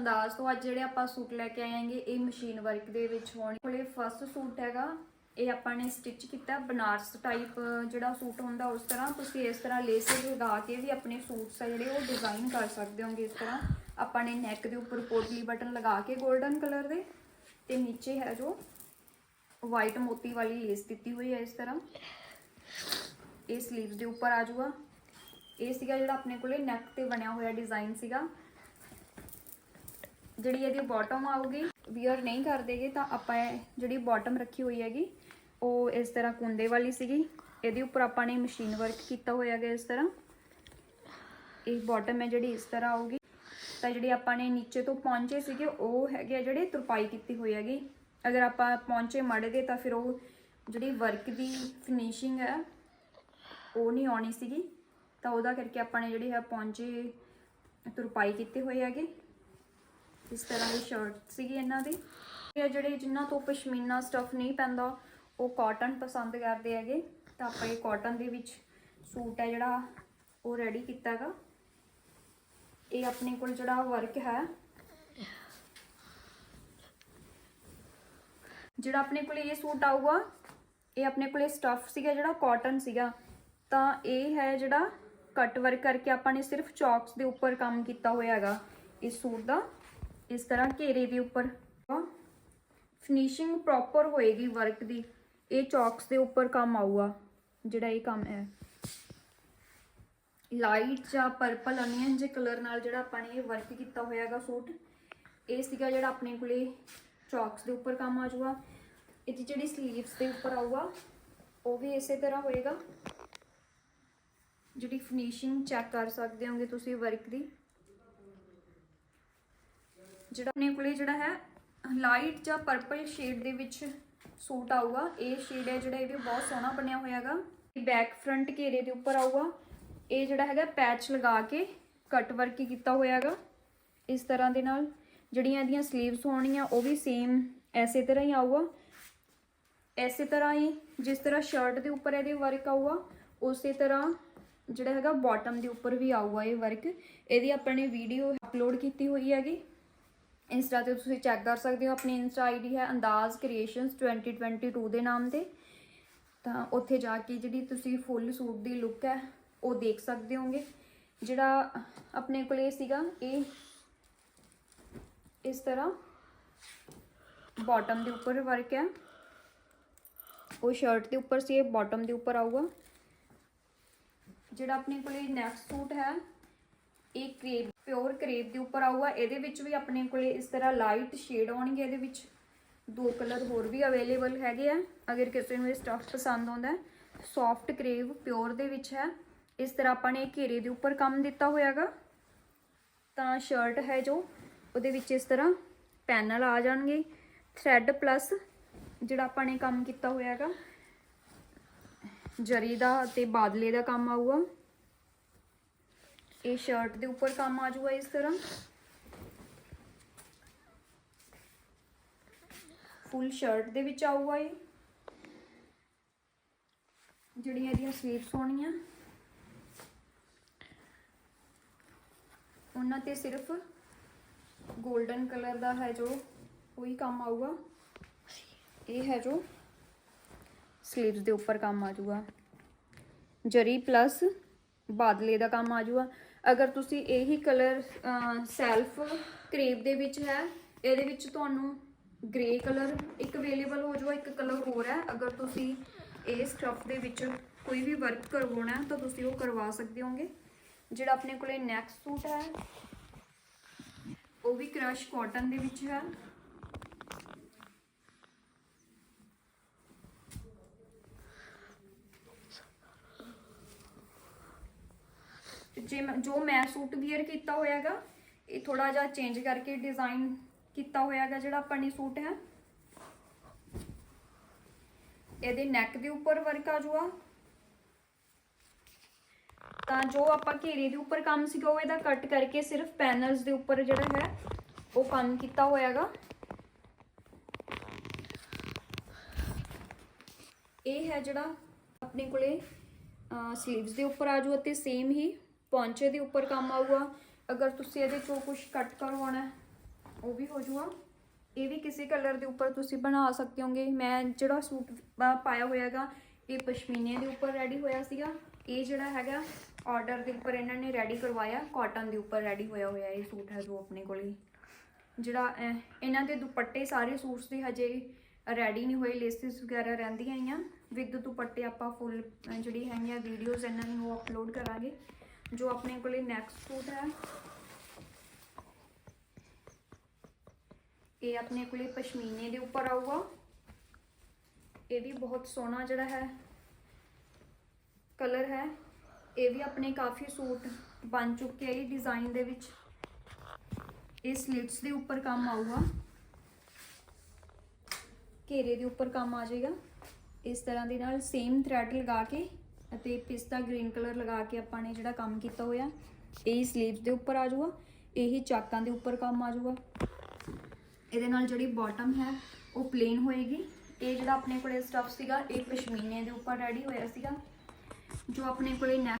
ਅੰਦਾਜ਼ ਤੋਂ ਅੱਜ ਜਿਹੜੇ ਆਪਾਂ ਸੂਟ ਲੈ ਕੇ ਆਏਾਂਗੇ ਇਹ ਮਸ਼ੀਨ ਵਰਕ ਦੇ ਵਿੱਚ ਹੋਣ। ਕੋਲੇ ਫਸਟ ਸੂਟ ਹੈਗਾ, ਇਹ ਆਪਾਂ ਨੇ ਸਟਿਚ ਕੀਤਾ ਬਨਾਰਸ ਟਾਈਪ ਜਿਹੜਾ ਸੂਟ ਹੁੰਦਾ ਉਸ ਤਰ੍ਹਾਂ। ਤੁਸੀਂ ਇਸ ਤਰ੍ਹਾਂ ਲੇਸ ਲਗਾ ਕੇ ਵੀ ਆਪਣੇ ਸੂਟਸ ਆ ਜਿਹੜੇ, ਉਹ ਡਿਜ਼ਾਈਨ ਕਰ ਸਕਦੇ ਹੋਗੇ ਇਸ ਤਰ੍ਹਾਂ। ਆਪਾਂ ਨੇ ਨੈਕ ਦੇ ਉੱਪਰ ਪੋਟਲੀ ਬਟਨ ਲਗਾ ਕੇ 골ਡਨ ਕਲਰ ਦੇ, ਤੇ ਨੀਚੇ ਹੈ ਜੋ ਵਾਈਟ ਮੋਤੀ ਵਾਲੀ ਲੇਸ ਦਿੱਤੀ ਹੋਈ ਹੈ ਇਸ ਤਰ੍ਹਾਂ। ਇਹ 슬ੀਵਸ ਦੇ ਉੱਪਰ ਆ ਜਾਊਗਾ ਇਹ ਸੀਗਾ ਜਿਹੜਾ ਆਪਣੇ ਕੋਲੇ ਨੈਕ ਤੇ ਬਣਿਆ ਹੋਇਆ ਡਿਜ਼ਾਈਨ ਸੀਗਾ। ਜਿਹੜੀ ਇਹਦੀ ਬਾਟਮ ਆਊਗੀ ਵੀਅਰ ਨਹੀਂ ਕਰਦੇਗੇ, ਤਾਂ ਆਪਾਂ ਇਹ ਜਿਹੜੀ ਬਾਟਮ ਰੱਖੀ ਹੋਈ ਹੈਗੀ, ਉਹ ਇਸ ਤਰ੍ਹਾਂ ਕੁੰਡੇ ਵਾਲੀ ਸੀਗੀ। ਇਹਦੇ ਉੱਪਰ ਆਪਾਂ ਨੇ ਮਸ਼ੀਨ ਵਰਕ ਕੀਤਾ ਹੋਇਆ ਹੈਗਾ ਇਸ ਤਰ੍ਹਾਂ। ਇਹ ਬਾਟਮ ਹੈ ਜਿਹੜੀ ਇਸ ਤਰ੍ਹਾਂ ਆਊਗੀ। ਤਾਂ ਜਿਹੜੀ ਆਪਾਂ ਨੇ ਨੀਚੇ ਤੋਂ ਪਹੁੰਚੇ ਸੀਗੇ, ਉਹ ਹੈਗੇ ਆ ਜਿਹੜੇ ਤੁਰਪਾਈ ਕੀਤੀ ਹੋਈ ਹੈਗੀ। ਅਗਰ ਆਪਾਂ ਪਹੁੰਚੇ ਮੜਦੇ ਤਾਂ ਫਿਰ ਉਹ ਜਿਹੜੀ ਵਰਕ ਦੀ ਫਿਨਿਸ਼ਿੰਗ ਹੈ, ਉਹ ਨਹੀਂ ਆਉਣੀ ਸੀਗੀ। ਤਾਂ ਉਹਦਾ ਕਰਕੇ ਆਪਾਂ ਨੇ ਜਿਹੜੀ ਹੈ ਪਹੁੰਚੇ ਤੁਰਪਾਈ ਕੀਤੇ ਹੋਏ ਹੈਗੇ। ਇਸ ਤਰ੍ਹਾਂ ਦੀ ਸ਼ਰਟ ਸੀਗੀ ਇਹਨਾਂ ਦੀ। ਇਹ ਜਿਹੜੇ ਜਿਨ੍ਹਾਂ ਤੋਂ ਪਸ਼ਮੀਨਾ ਸਟਫ ਨਹੀਂ ਪੈਂਦਾ, ਉਹ ਕਾਟਨ ਪਸੰਦ ਕਰਦੇ ਹੈਗੇ। ਤਾਂ ਆਪਾਂ ਇਹ ਕਾਟਨ ਦੇ ਵਿੱਚ ਸੂਟ ਹੈ ਜਿਹੜਾ, ਉਹ ਰੈਡੀ ਕੀਤਾ ਹੈਗਾ। ਇਹ ਆਪਣੇ ਕੋਲ ਜਿਹੜਾ ਵਰਕ ਹੈ, ਜਿਹੜਾ ਆਪਣੇ ਕੋਲ ਇਹ ਸੂਟ ਆਊਗਾ, ਇਹ ਆਪਣੇ ਕੋਲ ਸਟਫ ਸੀਗਾ ਜਿਹੜਾ ਕਾਟਨ ਸੀਗਾ। ਤਾਂ ਇਹ ਹੈ ਜਿਹੜਾ ਕਟ ਵਰਕ ਕਰਕੇ ਆਪਾਂ ਨੇ ਸਿਰਫ ਚੌਕਸ ਦੇ ਉੱਪਰ ਕੰਮ ਕੀਤਾ ਹੋਇਆ ਹੈਗਾ, ਇਸ ਸੂਟ ਦਾ। ਇਸ ਤਰ੍ਹਾਂ ਘੇਰੇ ਦੇ ਉੱਪਰ। ਫਿਨਿਸ਼ਿੰਗ ਪ੍ਰੋਪਰ ਹੋਏਗੀ ਵਰਕ ਦੀ। ਇਹ ਚੌਕਸ ਦੇ ਉੱਪਰ ਕੰਮ ਆਊਗਾ, ਜਿਹੜਾ ਇਹ ਕੰਮ ਹੈ। ਲਾਈਟ ਜਾਂ ਪਰਪਲ ਅਨੀਅਨ ਜੇ ਕਲਰ ਨਾਲ ਜਿਹੜਾ ਆਪਾਂ ਨੇ ਇਹ ਵਰਕ ਕੀਤਾ ਹੋਇਆ ਹੈਗਾ ਸੂਟ, ਇਹ ਸੀਗਾ ਜਿਹੜਾ ਆਪਣੇ ਕੋਲੇ ਚੌਕਸ ਦੇ ਉੱਪਰ ਕੰਮ ਆ ਜਾਊਗਾ ਇਹਦੀ ਜਿਹੜੀ 슬ੀਵਸ ਦੇ ਉੱਪਰ ਆਊਗਾ, ਉਹ ਵੀ ਇਸੇ ਤਰ੍ਹਾਂ ਹੋਏਗਾ। ਜਿਹੜੀ ਫਿਨਿਸ਼ਿੰਗ ਚੈੱਕ ਕਰ ਸਕਦੇ ਹੋਗੇ ਤੁਸੀਂ ਵਰਕ ਦੀ। ਜਿਹੜਾ ਆਪਣੇ ਕੋਲੇ ਜਿਹੜਾ ਹੈ ਲਾਈਟ ਜਾਂ ਪਰਪਲ ਸ਼ੇਡ ਦੇ ਵਿੱਚ ਸੂਟ ਆਊਗਾ। ਇਹ ਸ਼ੇਡ ਹੈ ਜਿਹੜਾ ਇਹ ਵੀ ਬਹੁਤ ਸੋਹਣਾ ਬਣਿਆ ਹੋਇਆ ਹੈਗਾ। ਬੈਕ ਫਰੰਟ ਘੇਰੇ ਦੇ ਉੱਪਰ ਆਊਗਾ। ਇਹ ਜਿਹੜਾ ਹੈਗਾ ਪੈਚ ਲਗਾ ਕੇ ਕੱਟ ਵਰਕ ਕੀਤਾ ਹੋਇਆ ਹੈਗਾ। ਇਸ ਤਰ੍ਹਾਂ ਦੇ ਨਾਲ ਜਿਹੜੀਆਂ ਇਹਦੀਆਂ 슬ੀਵਸ ਹੋਣੀਆਂ ਉਹ ਵੀ ਸੇਮ ਐਸੇ ਤਰ੍ਹਾਂ ਹੀ ਆਊਗਾ। ਐਸੇ ਤਰ੍ਹਾਂ ਹੀ ਜਿਸ ਤਰ੍ਹਾਂ ਸ਼ਰਟ ਦੇ ਉੱਪਰ ਇਹਦੇ ਵਰਕ ਆਊਗਾ, ਉਸੇ ਤਰ੍ਹਾਂ ਜਿਹੜਾ ਹੈਗਾ ਬਾਟਮ ਦੇ ਉੱਪਰ ਵੀ ਆਊਗਾ ਇਹ ਵਰਕ ਇਹਦੀ ਆਪਾਂ ਨੇ ਵੀਡੀਓ ਅਪਲੋਡ ਕੀਤੀ ਹੋਈ ਹੈਗੀ। ਇੰਸਟਾ ਤੇ ਤੁਸੀਂ ਚੈੱਕ ਕਰ ਸਕਦੇ ਹੋ, ਆਪਣੀ ਇੰਸਟਾ ਆਈਡੀ ਹੈ ਅੰਦਾਜ਼ ਕ੍ਰੀਏਸ਼ਨਸ 2022 ਦੇ ਨਾਮ ਤੇ। ਤਾਂ ਉੱਥੇ ਜਾ ਕੇ ਜਿਹੜੀ ਤੁਸੀਂ ਫੁੱਲ ਸੂਟ ਦੀ ਲੁੱਕ ਹੈ, ਉਹ ਦੇਖ ਸਕਦੇ ਹੋਗੇ। ਜਿਹੜਾ ਆਪਣੇ ਕੋਲ ਇਹ ਸੀਗਾ, ਇਹ ਇਸ ਤਰ੍ਹਾਂ ਬਾਟਮ ਦੇ ਉੱਪਰ ਵਰਕ ਹੈ। ਉਹ ਸ਼ਰਟ ਦੇ ਉੱਪਰ ਸੀ, ਇਹ ਬਾਟਮ ਦੇ ਉੱਪਰ ਆਊਗਾ। ਜਿਹੜਾ ਆਪਣੇ ਕੋਲੇ ਨੈਕਸਟ ਸੂਟ ਹੈ ਇਹ ਕਰੇਪ ਪਿਓਰ ਕਰੇਪ ਦੇ ਉੱਪਰ ਆਊਗਾ। ਇਹਦੇ ਵਿੱਚ ਵੀ ਆਪਣੇ ਕੋਲੇ ਇਸ ਤਰ੍ਹਾਂ ਲਾਈਟ ਸ਼ੇਡ ਆਉਣਗੇ ਇਹਦੇ ਵਿੱਚ। ਦੋ ਕਲਰ ਹੋਰ ਵੀ ਅਵੇਲੇਬਲ ਹੈਗੇ ਆ, ਅਗਰ ਕਿਸੇ ਨੂੰ ਇਹ ਸਟਫ ਪਸੰਦ ਆਉਂਦਾ ਸੌਫਟ ਕਰੇਵ ਪਿਓਰ ਦੇ ਵਿੱਚ ਹੈ। ਇਸ ਤਰ੍ਹਾਂ ਆਪਾਂ ਨੇ ਘੇਰੇ ਦੇ ਉੱਪਰ ਕੰਮ ਦਿੱਤਾ ਹੋਇਆਗਾ। ਤਾਂ ਸ਼ਰਟ ਹੈ ਜੋ, ਉਹਦੇ ਵਿੱਚ ਇਸ ਤਰ੍ਹਾਂ ਪੈਨਲ ਆ ਜਾਣਗੇ। ਥ੍ਰੈਡ ਪਲੱਸ ਜਿਹੜਾ ਆਪਾਂ ਨੇ ਕੰਮ ਕੀਤਾ ਹੋਇਆਗਾ, ਜਰੀ ਦਾ ਤੇ ਬਾਦਲੇ ਦਾ ਕੰਮ ਆਊਗਾ। ਇਹ ਸ਼ਰਟ ਦੇ ਉੱਪਰ ਕੰਮ ਆ ਜੂਗਾ ਇਸ ਤਰ੍ਹਾਂ। ਫੁੱਲ ਸ਼ਰਟ ਦੇ ਵਿੱਚ ਆਊਗਾ ਇਹ। ਜਿਹੜੀਆਂ ਇਹਦੀਆਂ ਸਲੀਵਸ ਹੋਣੀਆਂ ਉਹਨਾਂ ਤੇ ਸਿਰਫ ਗੋਲਡਨ ਕਲਰ ਦਾ ਹੈ ਜੋ, ਉਹੀ ਕੰਮ ਆਊਗਾ। ਇਹ ਹੈ ਜੋ ਸਲੀਵਸ ਦੇ ਉੱਪਰ ਕੰਮ ਆ ਜਾਊਗਾ ਜਰੀ ਪਲੱਸ ਬਾਦਲੇ ਦਾ ਕੰਮ ਆ ਜੂਗਾ ਅਗਰ ਤੁਸੀਂ ਇਹੀ ਕਲਰ ਸੈਲਫ ਕਰੇਪ ਦੇ ਵਿੱਚ ਹੈ, ਇਹਦੇ ਵਿੱਚ ਤੁਹਾਨੂੰ ਗ੍ਰੇ ਕਲਰ ਇੱਕ ਅਵੇਲੇਬਲ ਹੋ ਜਾਊਗਾ, ਇੱਕ ਕਲਰ ਹੋਰ ਹੈ। ਅਗਰ ਤੁਸੀਂ ਇਹ ਸਟਫ ਦੇ ਵਿੱਚ ਕੋਈ ਵੀ ਵਰਕ ਕਰਵਾਉਣਾ ਤਾਂ ਤੁਸੀਂ ਉਹ ਕਰਵਾ ਸਕਦੇ ਹੋਗੇ। ਜਿਹੜਾ ਆਪਣੇ ਕੋਲੇ ਨੈਕਸਟ ਸੂਟ ਹੈ, ਉਹ ਵੀ ਕ੍ਰਸ਼ ਕਾਟਨ ਦੇ ਵਿੱਚ ਹੈ। ਜੇ ਮੈਂ- ਜੋ ਮੈਂ ਸੂਟ ਵੀਅਰ ਕੀਤਾ ਹੋਇਆਗਾ, ਇਹ ਥੋੜਾ ਜਿਹਾ ਚੇਂਜ ਕਰਕੇ ਡਿਜ਼ਾਈਨ ਕੀਤਾ ਹੋਇਆਗਾ ਜਿਹੜਾ ਆਪਾਂ ਨੇ ਸੂਟ ਹੈ। ਇਹਦੇ ਨੈਕ ਦੇ ਉੱਪਰ ਵਰਕ ਆ ਜਾਊਗਾ ਤਾਂ ਜੋ ਆਪਾਂ ਘੇਰੇ ਦੇ ਉੱਪਰ ਕੰਮ ਸੀਗਾ, ਉਹ ਇਹਦਾ ਕੱਟ ਕਰਕੇ ਸਿਰਫ ਪੈਨਲਸ ਦੇ ਉੱਪਰ ਜਿਹੜਾ ਹੈ, ਉਹ ਕੰਮ ਕੀਤਾ ਹੋਇਆਗਾ। ਇਹ ਹੈ ਜਿਹੜਾ ਆਪਣੇ ਕੋਲੇ ਸਲੀਵਸ ਦੇ ਉੱਪਰ ਆ ਜੂ ਅਤੇ ਸੇਮ ਹੀ ਪੌਂਚੇ ਦੇ ਉੱਪਰ ਕੰਮ ਆਊਗਾ। ਅਗਰ ਤੁਸੀਂ ਇਹਦੇ ਚੋਂ ਕੁਝ ਕੱਟ ਕਰਵਾਉਣਾ ਉਹ ਵੀ ਹੋ ਜਾਊਗਾ ਇਹ ਵੀ ਕਿਸੇ ਕਲਰ ਦੇ ਉੱਪਰ ਤੁਸੀਂ ਬਣਾ ਸਕਦੇ ਹੋਗੇ। ਮੈਂ ਜਿਹੜਾ ਸੂਟ ਪਾ- ਪਾਇਆ ਹੋਇਆਗਾ ਇਹ ਪਸ਼ਮੀਨੇ ਦੇ ਉੱਪਰ ਰੈਡੀ ਹੋਇਆ ਸੀਗਾ। ਇਹ ਜਿਹੜਾ ਹੈਗਾ ਆਰਡਰ ਦੇ ਉੱਪਰ ਇਹਨਾਂ ਨੇ ਰੈਡੀ ਕਰਵਾਇਆ। ਕਾਟਨ ਦੇ ਉੱਪਰ ਰੈਡੀ ਹੋਇਆ ਹੋਇਆ ਇਹ ਸੂਟ ਹੈ ਜੋ ਆਪਣੇ ਕੋਲੇ ਜਿਹੜਾ ਇਹਨਾਂ ਦੇ ਦੁਪੱਟੇ ਸਾਰੇ ਸੂਟਸ ਦੇ ਹਜੇ ਰੈਡੀ ਨਹੀਂ ਹੋਏ। ਲੇਸਿਸ ਵਗੈਰਾ ਰਹਿੰਦੀਆਂ ਆਈਆਂ ਵਿਦ ਦੁਪੱਟੇ ਆਪਾਂ ਫੁੱਲ ਜਿਹੜੀ ਹੈਗੀਆਂ ਵੀਡੀਓਜ਼ ਇਹਨਾਂ ਨੂੰ ਉਹ ਅਪਲੋਡ ਕਰਾਂਗੇ। ਜੋ ਆਪਣੇ ਕੋਲੇ ਨੈਕਸਟ ਸੂਟ ਹੈ। ਇਹ ਆਪਣੇ ਕੋਲੇ ਪਸ਼ਮੀਨੇ ਦੇ ਉੱਪਰ ਆਊਗਾ। ਇਹ ਵੀ ਬਹੁਤ ਸੋਹਣਾ ਜਿਹੜਾ ਹੈ ਕਲਰ ਹੈ। ਇਹ ਵੀ ਆਪਣੇ ਕਾਫੀ ਸੂਟ ਬਣ ਚੁੱਕੇ ਆ ਇਹ ਡਿਜ਼ਾਈਨ ਦੇ ਵਿੱਚ। ਇਹ ਸਲਿਟਸ ਦੇ ਉੱਪਰ ਕੰਮ ਆਊਗਾ। ਘੇਰੇ ਦੇ ਉੱਪਰ ਕੰਮ ਆ ਜਾਏਗਾ। ਇਸ ਤਰ੍ਹਾਂ ਦੇ ਨਾਲ ਸੇਮ ਥ੍ਰੈਡ ਲਗਾ ਕੇ ਅਤੇ ਪਿਸਤਾ ਗ੍ਰੀਨ ਕਲਰ ਲਗਾ ਕੇ ਆਪਾਂ ਨੇ ਜਿਹੜਾ ਕੰਮ ਕੀਤਾ ਹੋਇਆ, ਇਹ ਸਲੀਵਸ ਦੇ ਉੱਪਰ ਆ ਜਾਊਗਾ, ਇਹੀ ਚਾਕਾਂ ਦੇ ਉੱਪਰ ਕੰਮ ਆ ਜਾਊਗਾ। ਇਹਦੇ ਨਾਲ ਜਿਹੜੀ ਬਾਟਮ ਹੈ, ਉਹ ਪਲੇਨ ਹੋਏਗੀ। ਇਹ ਜਿਹੜਾ ਆਪਣੇ ਕੋਲੇ ਸਟਫ ਸੀਗਾ, ਇਹ ਪਸ਼ਮੀਨੇ ਦੇ ਉੱਪਰ ਰੈਡੀ ਹੋਇਆ ਸੀਗਾ, ਜੋ ਆਪਣੇ ਕੋਲੇ neck